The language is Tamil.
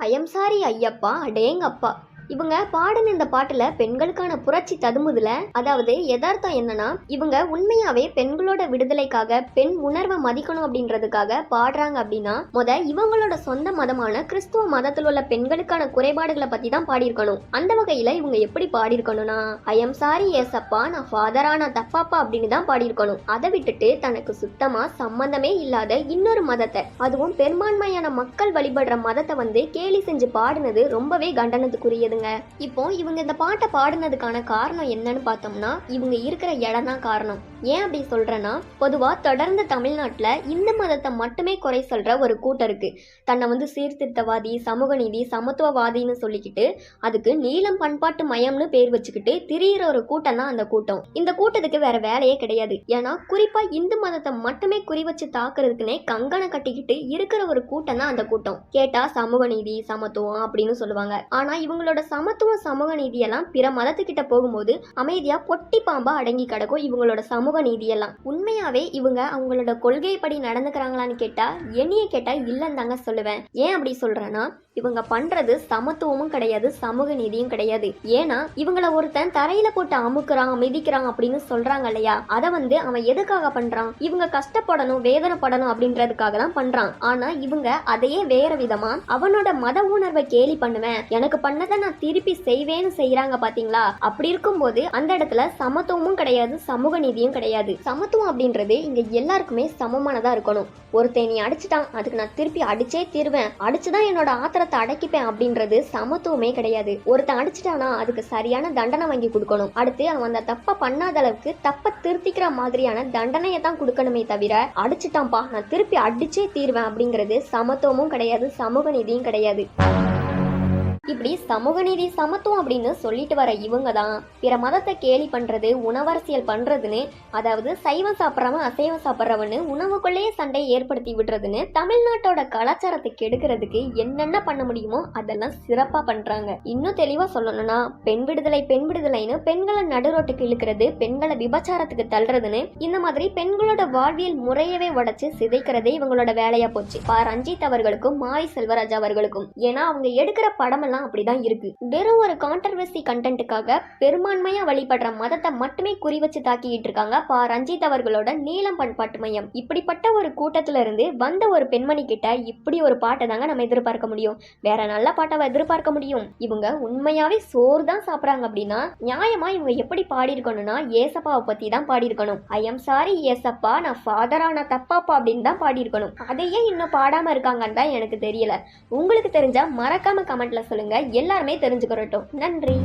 ஐயம் சாரி ஐயப்பா அடேங்கப்பா. இவங்க பாடின இந்த பாட்டுல பெண்களுக்கான புரட்சி ததும்புதுல அதாவது யதார்த்தம் என்னன்னா இவங்க உண்மையாவே பெண்களோட விடுதலைக்காக பெண் உணர்வை மதிக்கணும் அப்படின்றதுக்காக பாடுறாங்க அப்படின்னா முத இவங்களோட சொந்த மதமான கிறிஸ்துவ மதத்தில் உள்ள பெண்களுக்கான குறைபாடுகளை பத்தி தான் பாடியிருக்கணும். அந்த வகையில இவங்க எப்படி பாடியிருக்கணும்னா ஐயம் சாரி ஏசப்பா நான் ஃபாதரா நான் தப்பாப்பா அப்படின்னு தான் பாடியிருக்கணும். அதை விட்டுட்டு தனக்கு சுத்தமா சம்பந்தமே இல்லாத இன்னொரு மதத்தை அதுவும் பெரும்பான்மையான மக்கள் வழிபடுற மதத்தை வந்து கேலி செஞ்சு பாடினது ரொம்பவே கண்டனத்துக்குரியது. இருந்ததுங்க இப்போ இவங்க இந்த பாட்டை பாடினதுக்கான காரணம் என்னன்னு பார்த்தோம்னா இவங்க இருக்கிற இடம் தான் காரணம். ஏன் அப்படி சொல்றேன்னா பொதுவா தொடர்ந்து தமிழ்நாட்டில் இந்து மதத்தை மட்டுமே குறை சொல்ற ஒரு கூட்டம் இருக்கு. தன்னை வந்து சீர்திருத்தவாதி சமூக நீதி சமத்துவவாதின்னு சொல்லிக்கிட்டு அதுக்கு நீளம் பண்பாட்டு மயம்னு பேர் வச்சுக்கிட்டு திரியிற ஒரு கூட்டம் தான் அந்த கூட்டம். இந்த கூட்டத்துக்கு வேற வேலையே கிடையாது. ஏன்னா குறிப்பா இந்து மதத்தை மட்டுமே குறி வச்சு தாக்குறதுக்குன்னே கங்கணம் கட்டிக்கிட்டு இருக்கிற ஒரு கூட்டம் தான் அந்த கூட்டம். கேட்டா சமூக நீதி சமத்துவம் அப்படின்னு சொல்லுவாங்க. ஆனா இவங்களோட சமத்துவம் சமூக நீதியெல்லாம் பிற மதத்துக்கிட்ட போகும்போது அமைதியா பொட்டி பாம்பா அடங்கி கிடக்கும் இவங்களோட சமூக நீதியெல்லாம். உண்மையாவே இவங்க அவங்களோட கொள்கைப்படி நடந்துக்கிறாங்களான்னு கேட்டா என்னைய கேட்டா இல்லைன்னு தாங்க சொல்லுவேன். ஏன் அப்படி சொல்றேன்னா இவங்க பண்றது சமத்துவமும் கிடையாது சமூக நீதியும் கிடையாது. ஏன்னா இவங்கள ஒருத்தன் தரையில போட்டு அமுக்குறான் மிதிக்கிறான் அப்படின்னு சொல்றாங்க இல்லையா? அதை வந்து அவன் எதுக்காக பண்றான்? இவங்க கஷ்டப்படணும் வேதனைப்படணும் அப்படின்றதுக்காக தான் பண்றான். ஆனா இவங்க அதையே வேற விதமா அவனோட மத உணர்வை கேலி பண்ணுவேன். எனக்கு பண்ணதை நான் திருப்பி செய்வேன்னு செய்யறாங்க பாத்தீங்களா? அப்படி இருக்கும்போது அந்த இடத்துல சமத்துவமும் கிடையாது சமூக நீதியும் கிடையாது. சமத்துவம் அப்படின்றது இங்க எல்லாருக்குமே சமமானதா இருக்கணும். ஒருத்தன் நீ அடிச்சிட்டான் அதுக்கு நான் திருப்பி அடிச்சே தீருவேன். அடிச்சுதான் என்னோட ஆத்திரத்தை அடைக்கிப்பேன் அப்படின்றது சமத்துவமே கிடையாது. ஒருத்தன் அடிச்சிட்டானா அதுக்கு சரியான தண்டனை வாங்கி கொடுக்கணும். அடுத்து அவன் அந்த தப்பை பண்ணாத அளவுக்கு தப்பை திருத்திக்கிற மாதிரியான தண்டனையை தான் கொடுக்கணுமே தவிர அடிச்சிட்டான்பா நான் திருப்பி அடிச்சே தீருவேன் அப்படிங்கிறது சமத்துவமும் கிடையாது சமூக நீதியும் கிடையாது. இப்படி சமூக நீதி சமத்துவம் அப்படின்னு சொல்லிட்டு வர இவங்க தான் பிற மதத்தை கேலி பண்றது உணவரசியல் பண்றதுன்னு அதாவது சைவம் சாப்பிட்றவன் அசைவம் சாப்பிட்றவன்னு உணவுக்குள்ளேயே சண்டையை ஏற்படுத்தி விடுறதுன்னு தமிழ்நாட்டோட கலாச்சாரத்தை கெடுக்கிறதுக்கு என்னென்ன பண்ண முடியுமோ அதெல்லாம் சிறப்பா பண்றாங்க. இன்னும் தெளிவா சொல்லணும்னா பெண் விடுதலை பெண் விடுதலைன்னு பெண்களை நடுரோட்டுக்கு இழுக்கிறது பெண்களை விபச்சாரத்துக்கு தள்ளுறதுன்னு இந்த மாதிரி பெண்களோட வாழ்வியல் முறையவே உடைச்சு சிதைக்கிறதே இவங்களோட வேலையா போச்சு. பா ரஞ்சித் அவர்களுக்கும் மாரி செல்வராஜ் அவர்களுக்கும். ஏன்னா அவங்க எடுக்கிற படமெல்லாம் அப்படிதான் இருக்கு. வெறும் ஒரு கான்ட்ரவர்சி கண்டென்ட்டுக்காக பெரும்பான்மையா வழிபடுற மதத்தை மட்டுமே குறி வச்சு தாக்கிட்டு இருக்காங்க பா. ரஞ்சித் அவர்களோட நீளம் பண்பாட்டு மையம். இப்படிப்பட்ட ஒரு கூட்டத்துல இருந்து வந்த ஒரு பெண்மணி கிட்ட இப்படி ஒரு பாட்டை தாங்க நம்ம எதிர்பார்க்க முடியும். வேற நல்ல பாட்டாவை எதிர்பார்க்க முடியும். இவங்க உண்மையாவே சோறு தான் சாப்பிட்றாங்க அப்படின்னா நியாயமா இவங்க எப்படி பாடியிருக்கணும்னா ஏசப்பாவை பத்தி தான் பாடியிருக்கணும். ஐ எம் சாரி ஏசப்பா நான் ஃபாதரா நான் தப்பாப்பா அப்படின்னு தான் பாடியிருக்கணும். அதையே இன்னும் பாடாம இருக்காங்கன்னு தான் எனக்கு தெரியல. உங்களுக்கு தெரிஞ்சா மறக்காம கமெண்ட்ல சொல்லுங்க. எல்லாருமே தெரிஞ்சுக்கிறட்டும். நன்றி.